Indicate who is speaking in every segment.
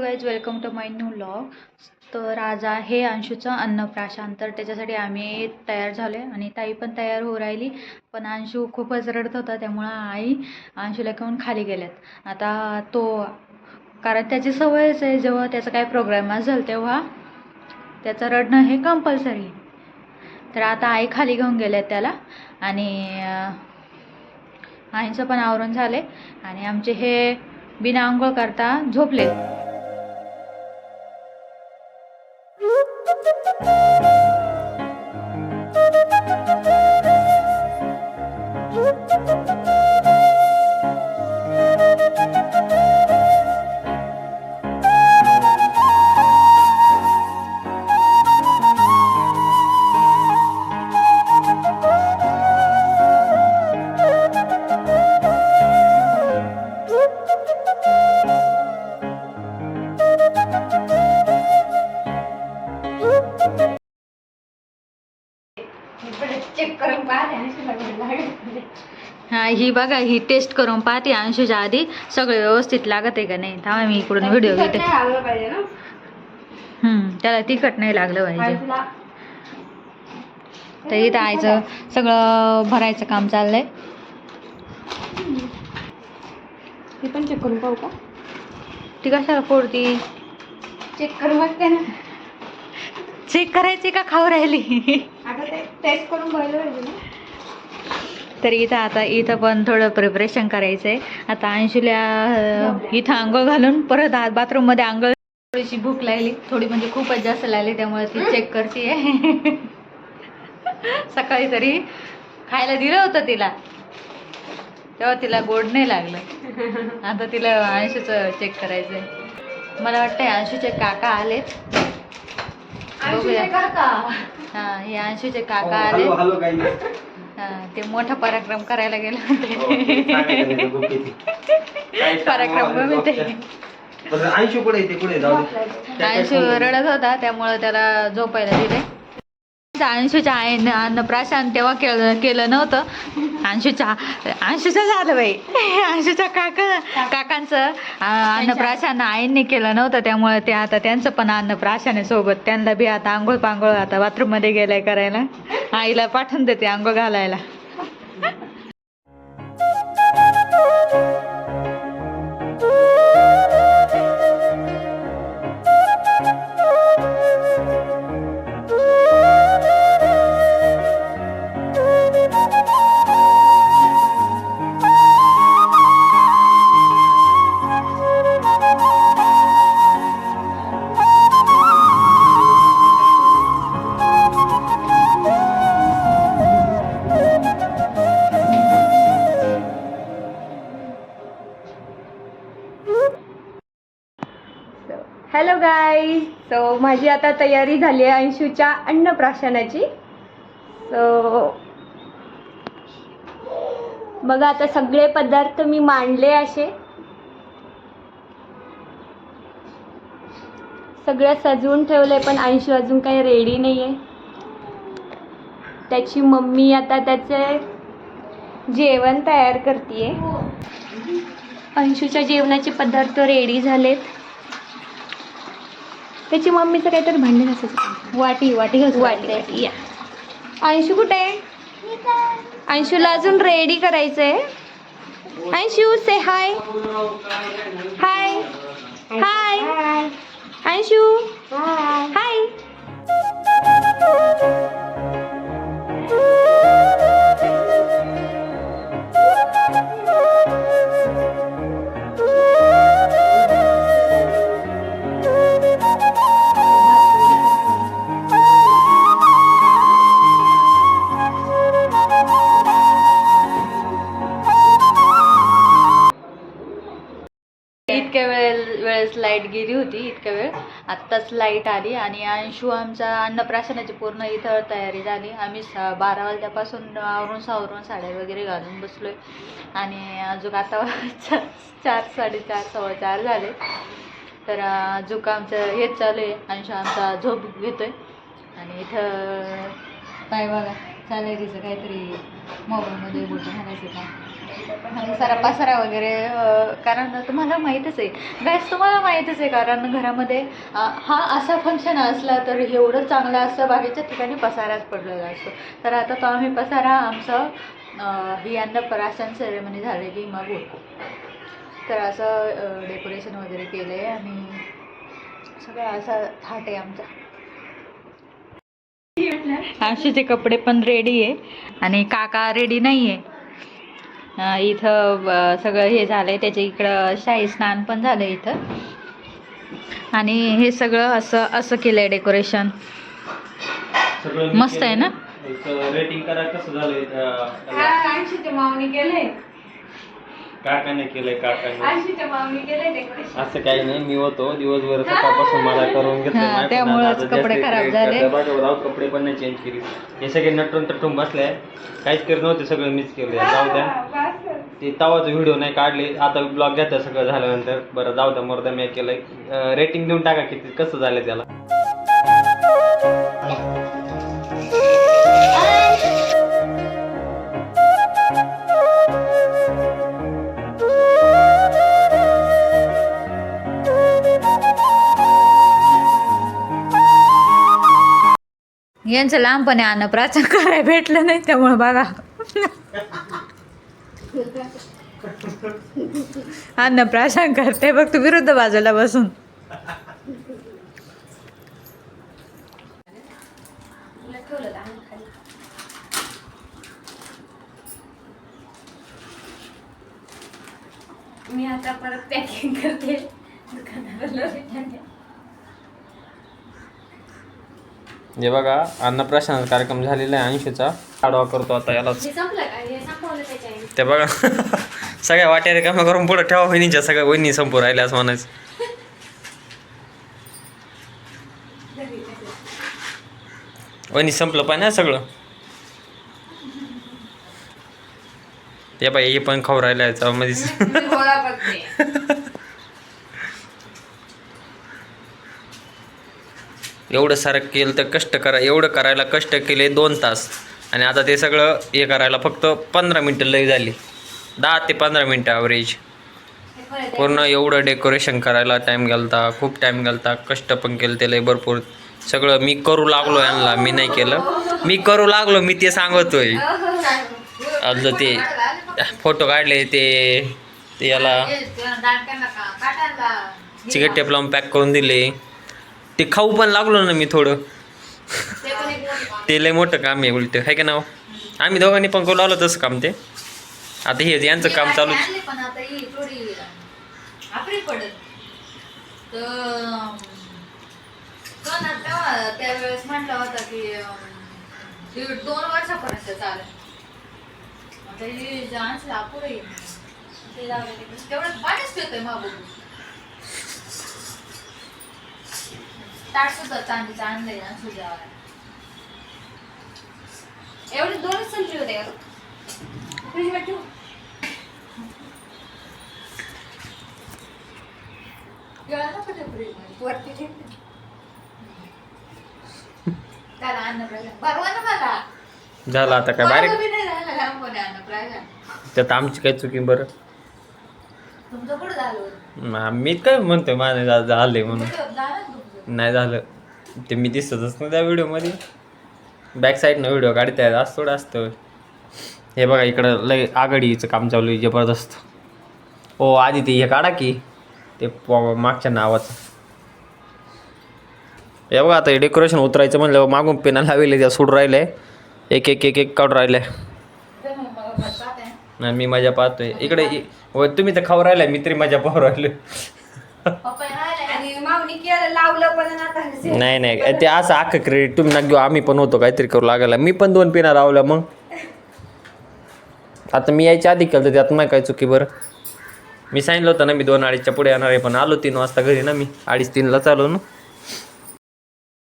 Speaker 1: Guys welcome to my new vlog तर आज आहे अंशूचं अन्नप्राशन तर त्याच्यासाठी आम्ही तयार झालो आहे आणि ताई पण तयार होऊ राहिली. पण अंशू खूपच रडत होता त्यामुळं आई अंशूला घेऊन खाली गेल्यात. आता तो कारण त्याची सवयच आहे जेव्हा त्याचा काही प्रोग्राम असेल तेव्हा त्याचं रडणं हे कंपल्सरी तर आता आई खाली घेऊन गेल्यात त्याला आणि आईचं पण आवरून झाले आणि आमचे हे बिना आंघोळ करता झोपले हा ही बघा ही टेस्ट करून पाहते अंशूच्या आधी. सगळं व्यवस्थित लागत आहे का नाही? थांबा मी इकडून व्हिडिओ घेते. हम्म, त्याला तिखट नाही लागलं पाहिजे. तर इथं आयचं सगळं भरायचं काम चाललंय.
Speaker 2: हे पण चेक करून पाहू का?
Speaker 1: ती कशाला फोडती?
Speaker 2: चेक करून बघते ना.
Speaker 1: चेक करायची का खाऊ राहिली?
Speaker 2: आता ते टेस्ट करून बघायला पाहिजे ना.
Speaker 1: तर इथं आता इथं पण थोडं प्रिपरेशन करायचं आहे आता अंशुल्या इथं आंघोळ घालून परत आत बाथरूममध्ये आंघोळ थोडीशी भूक लागली. थोडी म्हणजे खूपच जास्त लागली त्यामुळे ती चेक करते. सकाळी तरी खायला दिलं होतं तिला. तेव्हा तिला गोड नाही लागलं. आता तिला अंशूचं चेक करायचं आहे मला वाटतंय अंशूचे काका आलेत. बघूया. हा हे अंशूचे काका
Speaker 3: हो,
Speaker 1: आले हा, ते मोठा पराक्रम करायला गेले. होते पराक्रम
Speaker 3: ऐंशी
Speaker 1: अंशू
Speaker 3: सांगू?
Speaker 1: रडत होता त्यामुळे त्याला झोपायला दिले अंशूच्या आईनं अन्नप्राशन तेव्हा केलं केलं नव्हतं. अंशूच्या अंशूचं झालं बाई. अंशूच्या काका काकांचं अन्नप्राशन आईंनी केलं नव्हतं. त्यामुळे ते आता त्यांचं पण अन्नप्राशन आहे सोबत त्यांना बी आता आंघोळ पांघोळ आता बाथरूममध्ये गेलाय करायला. आईला पाठवून देते आंघोळ घालायला.
Speaker 2: सो माझी आता तयारी झाली आहे अंशूच्या अन्नप्राशनाची. सो बघा आता सगळे पदार्थ मी मांडले असे. सगळं सजवून ठेवलंय पण अंशू अजून काही रेडी नाही आहे त्याची मम्मी आता त्याचे जेवण तयार करते अंशूच्या जेवणाचे पदार्थ रेडी झालेत. त्याची मम्मीचं काहीतरी भांडण असायचं
Speaker 1: वाटी वाटी घासून
Speaker 2: वाटी वाटी. या. अंशू कुठे आहे? अंशूला अजून रेडी करायचं आहे Anshu say hi hi hi Anshu हाय
Speaker 1: वेळेस लाइट गेली होती इतक्या वेळ. आत्ताच लाइट आली आणि अंशू आमच्या अन्नप्राशनाची पूर्ण इथं तयारी झाली. आम्ही सा बारा वाजल्यापासून आवरून सावरून साड्या वगैरे घालून बसलोय. आणि अजून आता चार चार साडेचार सव्वा चार झाले. तर अजून आमचं हेच चालू आहे. अंशू आमचा झोप घेतो आहे आणि इथं काय बघा चालेल तिचं काहीतरी मोबाईलमध्ये बोलून घालायचं का? सारा पसारा वगैरे कारण तुम्हाला माहीतच आहे. गॅस तुम्हाला माहीतच आहे कारण घरामध्ये हा असा फंक्शन असला तर एवढं चांगलं असतं बाकीच्या ठिकाणी पसाराच पडलेला असतो. तर आता तो आम्ही पसारा आमचं ही अन्नप्राशन सेरेमनी झालेली मग होतो तर असं डेकोरेशन वगैरे केलं आहे आणि सगळं असा थाट आहे आमचा. आशीचे कपडे पण रेडी आहे आणि काका रेडी नाही आहे इथं सगळं हे झालं आहे त्याच्या इकडं शाही स्नान पण झालं इथं. आणि हे सगळं असं असं केलं आहे डेकोरेशन मस्त आहे ना?
Speaker 3: रेटिंग करा कसं झालंय त्या-
Speaker 2: ऐंशीच्या मावनी केले
Speaker 3: काकाने केलंय काकाने.
Speaker 2: ऐंशीच्या मावनी केले डेकोरेशन
Speaker 3: असं काही नाही मी होतो दिवसभर सकाळपासून मला करून घेतलं
Speaker 1: त्यामुळंच कपडे खराब झाले.
Speaker 3: कपडे पण नाही चेंज केली. हे सगळे नटून टटून बसले. काहीच करत नव्हते सगळं मीच केलं जाऊ द्या. ते तवाचा व्हिडिओ नाही काढले. आता ब्लॉग घेता सगळं झाल्यानंतर. बरं जाऊ द्या मरदा मी केलंय. रेटिंग देऊन टाका किती कसं झालं त्याला.
Speaker 1: यांचं लहानपणी अन्नप्राशन करायला भेटलं नाही त्यामुळे बघा. अन्नप्राशन करते. बघ तू विरुद्ध बाजूला बसून.
Speaker 2: मी आता परत पॅकिंग करते.
Speaker 3: हे बघा अन्नप्राशन कार्यक्रम झालेला आहे ऐंशीचा आडवा करतो आता यालाच.
Speaker 2: संपलं का? संपवलं त्याच्या आईने.
Speaker 3: ते बघा. सगळ्या वाट्या रिकाम्या करून पुढे ठेवा वहिनीच्या सगळ्या वहिनी संपू राहिल्या असं म्हणायचं. वहिनी संपलं पण ना सगळं. ते बाई हे पण खाऊ राहिल्या
Speaker 2: बघते
Speaker 3: एवढं सारं केलं तर कष्ट करा एवढं करायला कष्ट केले दोन तास. आणि आता ते सगळं हे करायला फक्त पंधरा मिनटं लई झाली. दहा ते पंधरा मिनटं ॲव्हरेज पूर्ण एवढं डेकोरेशन करायला टाईम गेलता खूप टाईम गेलता कष्ट पण केलं त्याला भरपूर. सगळं मी करू लागलो यांना मी नाही केलं. मी करू लागलो मी ते सांगतोय. आज ते फोटो काढले ते ते याला चिकट टेप लावून पॅक करून दिले. ते खाऊ पण लागलो ना मी थोडं. ते लय मोठं काम आहे उलट. आहे का नाव? आम्ही दोघांनी पण करू लागलो तसं काम ते. आता हे यांचं काम चालू
Speaker 1: पण आता ही थोडी आपली पडत. तर तो ना तेव्हा त्यावेळेस म्हटलं होतं की दीड दोन वर्षापर्यंत चालेल. आता ही जाणस अपुरं. तेवढं पाणीच पितोय ताट सुद्धा चांदीचं आणलंय ना तुझ्या
Speaker 2: एवढे दोनच संपले होते ठेवू.
Speaker 1: गेला नको ते फ्रीजमध्ये.
Speaker 2: वरती ठेव.
Speaker 1: त्याला अन्नप्राशन बरवा ना मला.
Speaker 3: झालं आता काय? बारीक?
Speaker 1: बी नाही झालं लहानपणी अन्नप्राशन
Speaker 3: त्यात आमची काय चुकी बरं.
Speaker 1: तुमचं कुठं झालं होतं?
Speaker 3: म- मी काय म्हणतोय माझं झा- झालंय म्हणून.
Speaker 1: कुठं झालं ना तुमचं?
Speaker 3: नाही झालं. ते मी दिसतच ना त्या व्हिडिओमध्ये. बॅक साईडनं व्हिडिओ काढता येत असं थोडं असतं. हे बघा इकडं लय आघाडीचं काम चालू आहे जबरदस्त. ओ आधी ते हे काढा की. ते मागच्या नावाचं. हे बघा आता डेकोरेशन उतरायचं म्हणलं मागून पेना लावले त्या सोडून राहिले. एक एक एक एक काढून राहिले. आणि मी मजा पाहतोय. इकडे व तुम्ही तर खाऊ राहिलाय मी तरी मजा पाहू राहिलो.
Speaker 2: हे-
Speaker 3: नाही नाही ते असं अख्खं क्रेडिट तुम्ही ना घेऊ. आम्ही पण होतो काहीतरी करू लागायला. मी पण दोन पिना लावल्या मग. आता मी यायच्या आधी केलं तर त्यात नाही काय चुकी बरं. मी सांगितलं होतं ना मी दोन अडीचच्या पुढे येणार आहे पण आलो तीन वाजता घरी ना मी. अडीच तीनला चालू ना.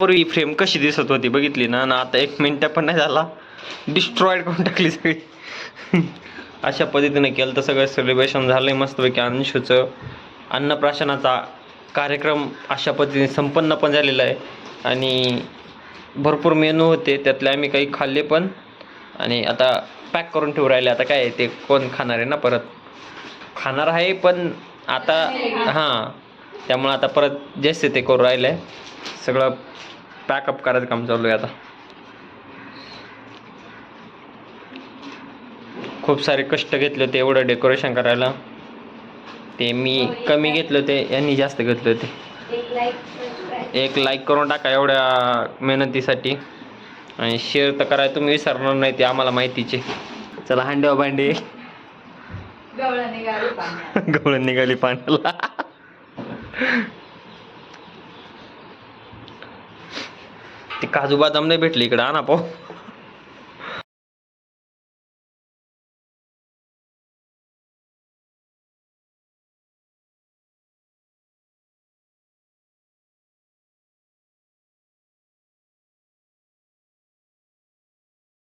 Speaker 3: पूर्वी फ्रेम कशी दिसत होती बघितली ना ना आता एक मिनटं पण नाही झाला. डिस्ट्रॉईड करून टाकली सगळी. अशा पद्धतीने केलं तर सगळं सेलिब्रेशन झालं आहे मस्तपैकी अंशूचं अन्नप्राशनाचा कार्यक्रम अशा पद्धतीने संपन्न पण झालेला आहे. आणि भरपूर मेनू होते त्यातले आम्ही काही खाल्ले पण. आणि आता पॅक करून ठेवू राहिले. आता काय आहे ते कोण खाणार आहे ना परत? खाणार आहे पण आता हां. त्यामुळं आता परत जास्त ते करू राहिलं. आहे सगळं पॅकअप करायचं काम चालू आहे आता. खूप सारे कष्ट घेतले होते एवढं डेकोरेशन करायला. ते मी कमी घेतले होते यांनी जास्त घेतले होते.
Speaker 2: एक लाईक
Speaker 3: करून टाका एवढ्या मेहनतीसाठी. आणि शेअर तर करायला तुम्ही विसरणार नाही ते आम्हाला माहितीचे. चला हांड्या भांडे.
Speaker 1: गवळण निघाली
Speaker 3: गवळण निघाली पाण्याला. ती काजू बदाम नाही भेटली इकडे आणा पाहू.